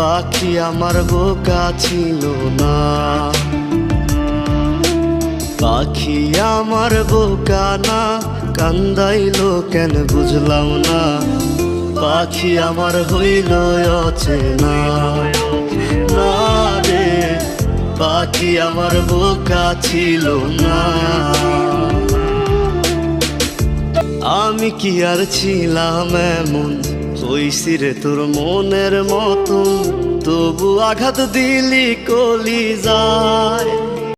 পাখি আমার বোকা ছিল না। পাখি আমার বোকা না, কান্দাইলো কেন বুঝলাম না। পাখি আমার হইল অচেনা। না রে, পাখি আমার বোকা ছিল না। আমি কি আর ছিলাম এমন হইছি রে তোর মনের মতন তবু আঘাত দিলি কলি যায়